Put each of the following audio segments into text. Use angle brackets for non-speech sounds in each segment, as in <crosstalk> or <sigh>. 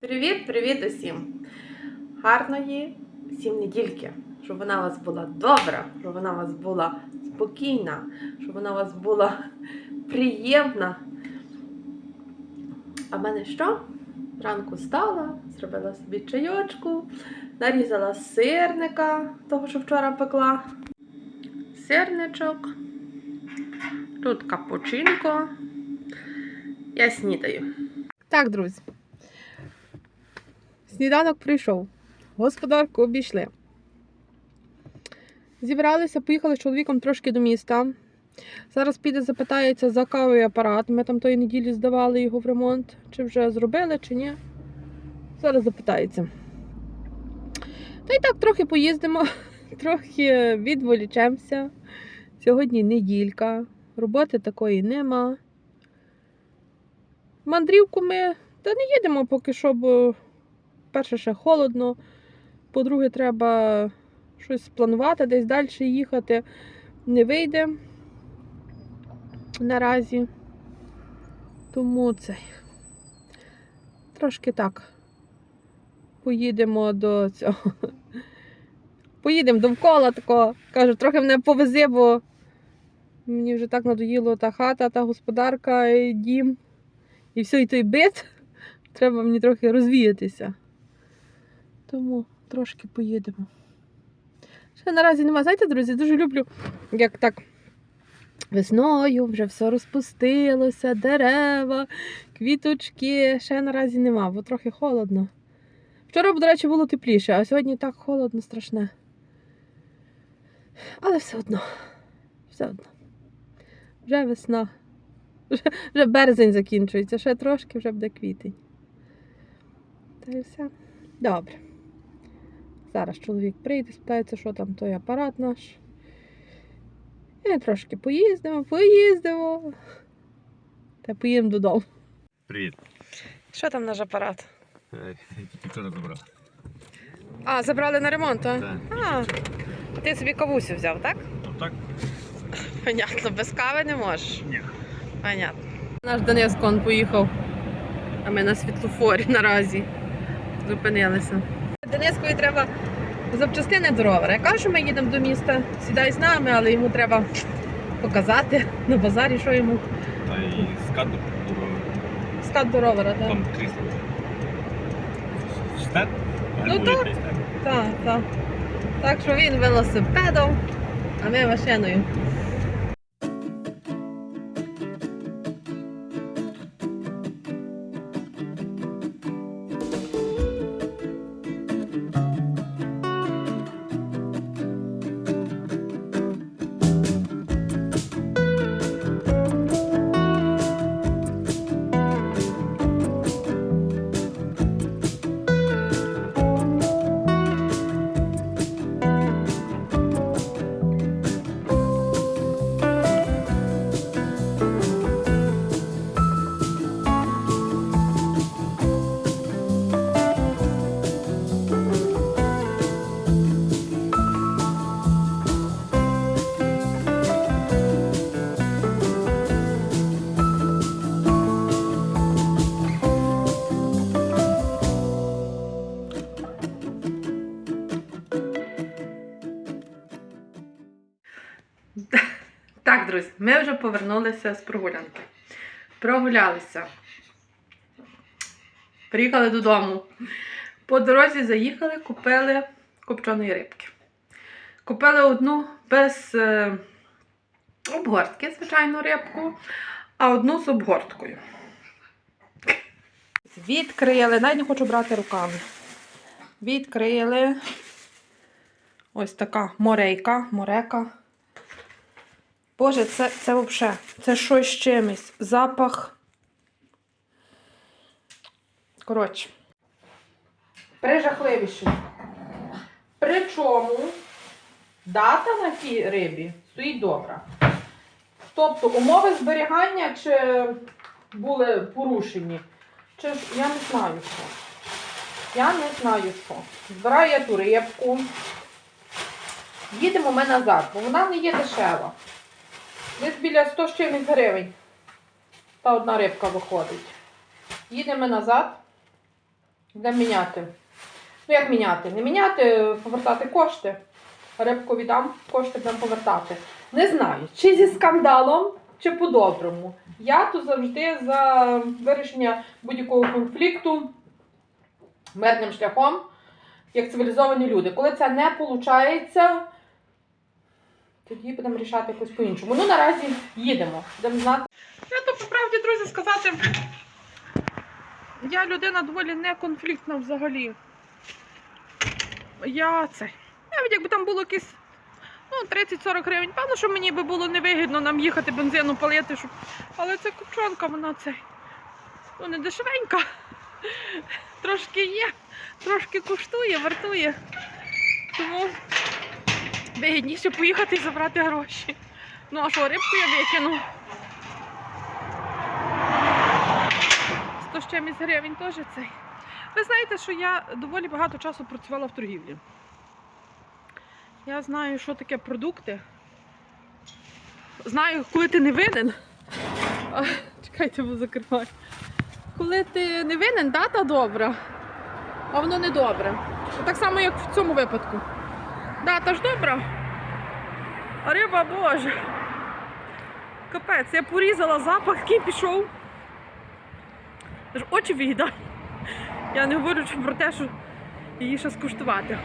Привіт, привіт усім! Гарної всім недільки, щоб вона у вас була добра, щоб вона у вас була спокійна, щоб вона у вас була приємна. А в мене що? Ранку встала, зробила собі чайочку, нарізала сирника, того, що вчора пекла. Сирничок. Тут капучинко. Я снідаю. Так, друзі. Сніданок прийшов. Господарку обійшли. Зібралися, поїхали з чоловіком трошки до міста. Зараз піде, запитається за кавовий апарат. Ми там тої неділі здавали його в ремонт. Чи вже зробили, чи ні. Зараз запитається. Та й так трохи поїздимо, <laughs> трохи відволічемося. Сьогодні неділька, роботи такої нема. Мандрівку ми та не їдемо поки що, бо перше, ще холодно. По-друге, треба щось спланувати, десь далі їхати. Не вийде наразі. Тому цей. Трошки так. Поїдемо до цього. Поїдемо довкола такого. Кажу, трохи мене повези, бо мені вже так надоїло та хата, та господарка, і дім. І все, і той бит. Треба мені трохи розвіятися. Тому трошки поїдемо. Ще наразі нема. Знаєте, друзі, дуже люблю, як так весною вже все розпустилося, дерева, квіточки. Ще наразі нема, бо трохи холодно. Вчора, до речі, було тепліше, а сьогодні так холодно, страшне. Але все одно, все одно. Вже весна. Вже, вже березень закінчується, ще трошки вже буде квітень. Та й все. Добре. Зараз чоловік прийде, спитається, що там той апарат наш. І трошки поїздимо, поїздимо. Та поїдемо додому. Привіт. Що там наш апарат? Е, вчора забрав. А, забрали на ремонт, а? Так. А, ти собі кавусю взяв, так? Ну так? Понятно, без кави не можеш. Ні. Понятно. Наш Денис кон поїхав, а ми на світлофорі наразі зупинилися. Денискові треба запчастини до ровера. Я кажу, що ми їдемо до міста, сідай з нами, але йому треба показати на базарі, що йому Та і скат скат до ровера. Так, там крісло. Штат? Ну, так. так. так. Так що він велосипедом, а ми машиною. Друзі, ми вже повернулися з прогулянки. Прогулялися. Приїхали додому. По дорозі заїхали, купили копченої рибки. Купили одну без е, обгортки, звичайну рибку, а одну з обгорткою. Відкрили, навіть не хочу брати руками. Відкрили. Ось така морейка, морека. Боже, це, це взагалі, це щось чимось. Запах. Коротше. Прижахливіше. Причому дата на тій рибі стоїть добра. Тобто умови зберігання чи були порушені, чи ж я не знаю що. Я не знаю що. Збираю я ту рибку. Їдемо ми назад, бо вона не є дешева. Десь біля 100 з чимось гривень. Та одна рибка виходить. Їдемо назад. Будемо міняти. Ну як міняти? Не міняти, повертати кошти. Рибку віддам, кошти будемо повертати. Не знаю, чи зі скандалом, чи по-доброму. Я тут завжди за вирішення будь-якого конфлікту мирним шляхом, як цивілізовані люди. Коли це не виходить, тоді будемо рішати якось по-іншому. Ну, наразі їдемо. Будемо знати. Я то по правді, друзі, сказати. Я людина доволі неконфліктна взагалі. Я це. Навіть якби там було якісь ну, 30-40 гривень, певно, що мені би було невигідно нам їхати бензину палити, щоб... але це копчонка, вона це ну, не дешевенька. Трошки є, трошки коштує, вартує. Тому вигідніше поїхати і забрати гроші. Ну а що, рибку я викину. 100 з чимось гривень теж цей. Ви знаєте, що я доволі багато часу працювала в торгівлі. Я знаю, що таке продукти. Знаю, коли ти не винен. А, чекайте, бо закриваю. Коли ти не винен, дата добра, а воно не добре. Так само, як в цьому випадку. Дата ж добра, а риба боже. Капець, я порізала запах, який пішов. Очі виїдаю. Я не говорю про те, що її ще скуштувати.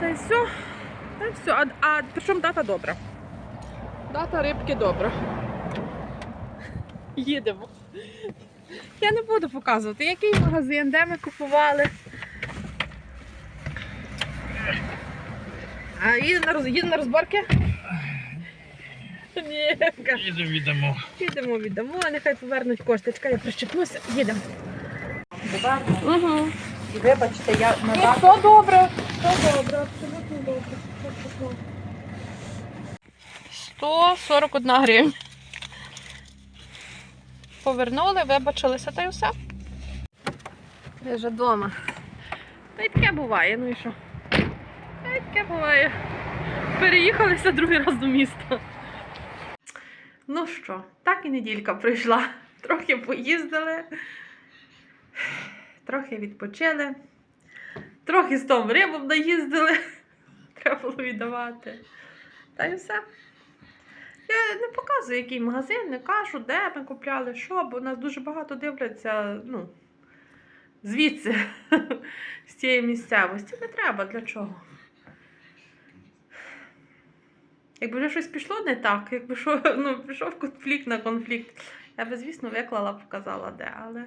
Та й все. Та й все. А, а причому дата добра. Дата рибки добра. Їдемо. Я не буду показувати, який магазин, де ми купували. А їдемо на, роз... їдемо на розборки? Ні. Їдемо віддамо. Їдемо, віддамо, нехай повернуть кошти. Чекай, я прищепнуся, їдемо. Угу. І вибачте, я на дату все добре, все добре, абсолютно добре. 141 гривня. Повернули, вибачилися та й все. Я вже вдома. Та й таке буває, ну і що? Та таке буває. Переїхалися другий раз до міста. Ну що, так і неділька прийшла. Трохи поїздили, трохи відпочили. Трохи з том рибом наїздили. <laughs> Треба було віддавати. Та й все. Я не показую, який магазин, не кажу, де ми купляли, що, бо нас дуже багато дивляться, ну, звідси, <laughs> з цієї місцевості. Не треба для чого. Якби вже щось пішло не так, якби що, <laughs> ну, пішов конфлікт на конфлікт, я би, звісно, виклала, показала де, але.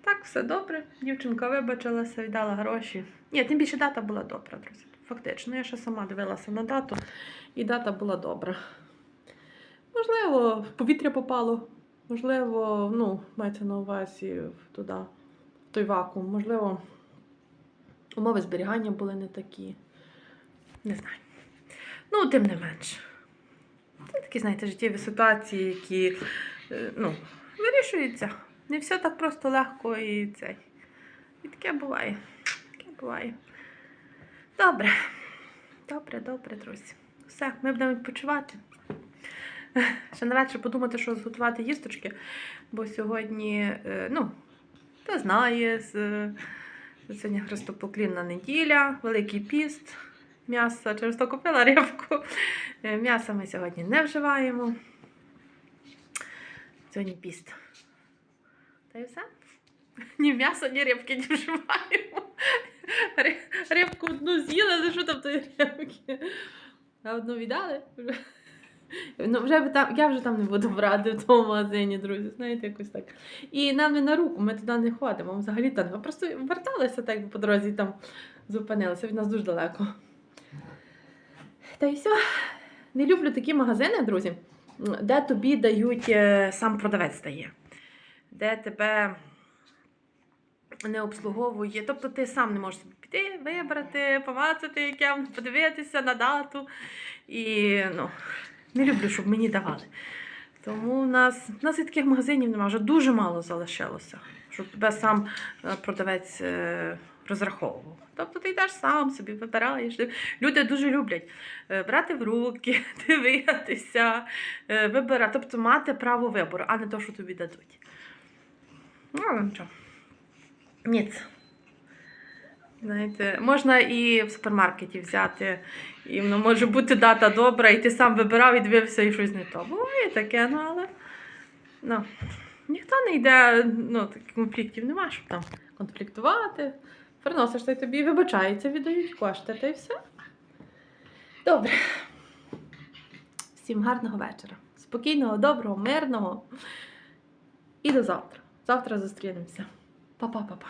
Так, все добре. Дівчинка вибачилася, віддала гроші. Ні, тим більше дата була добра, друзі. Фактично, я ще сама дивилася на дату, і дата була добра. Можливо, в повітря попало, можливо, ну, мається на увазі туди, в той вакуум, можливо, умови зберігання були не такі. Не знаю. Ну, тим не менш. Це такі, знаєте, життєві ситуації, які е, ну, вирішуються. Не все так просто легко і цей. І таке буває. Таке буває. Добре. Добре, добре, друзі. Все, ми будемо відпочивати. Ще на вечір подумати, що зготувати їсточки, бо сьогодні, е, ну, хто знає, сьогодні Христопоклінна неділя, Великий піст, м'ясо. Через то купила рибку. Е, М'ясо ми сьогодні не вживаємо. Сьогодні піст. Та й все. Ні м'ясо, ні рибки не вживаємо. Ри- Рибку одну з'їли, але що там тої рибки? А одну віддали? Ну, вже там, я вже там не буду брати в тому магазині, друзі, знаєте, якось так. І нам не на руку, ми туди не ходимо. Взагалі там. Ми просто верталися так по дорозі там зупинилися. Від нас дуже далеко. Та й все. Не люблю такі магазини, друзі, де тобі дають, е, сам продавець дає, де тебе не обслуговує. Тобто ти сам не можеш піти, вибрати, помацати, яке подивитися на дату. І ну, не люблю, щоб мені давали. Тому у нас, у нас і таких магазинів немає, вже дуже мало залишилося, щоб тебе сам е, продавець е, розраховував. Тобто ти йдеш сам собі вибираєш. Люди дуже люблять е, брати в руки, <laughs> дивитися, е, вибирати, тобто мати право вибору, а не то, що тобі дадуть. Ну, але нічого. Ніц. Знаєте, можна і в супермаркеті взяти, і воно може бути дата добра, і ти сам вибирав і дивився, і щось не то. Буває таке, ну але ну, ніхто не йде, ну, таких конфліктів нема, щоб там конфліктувати. Приносиш та тобі вибачаються, віддають кошти, та й все. Добре. Всім гарного вечора. Спокійного, доброго, мирного. І до завтра. Завтра зустрінемося. Па-па-па-па.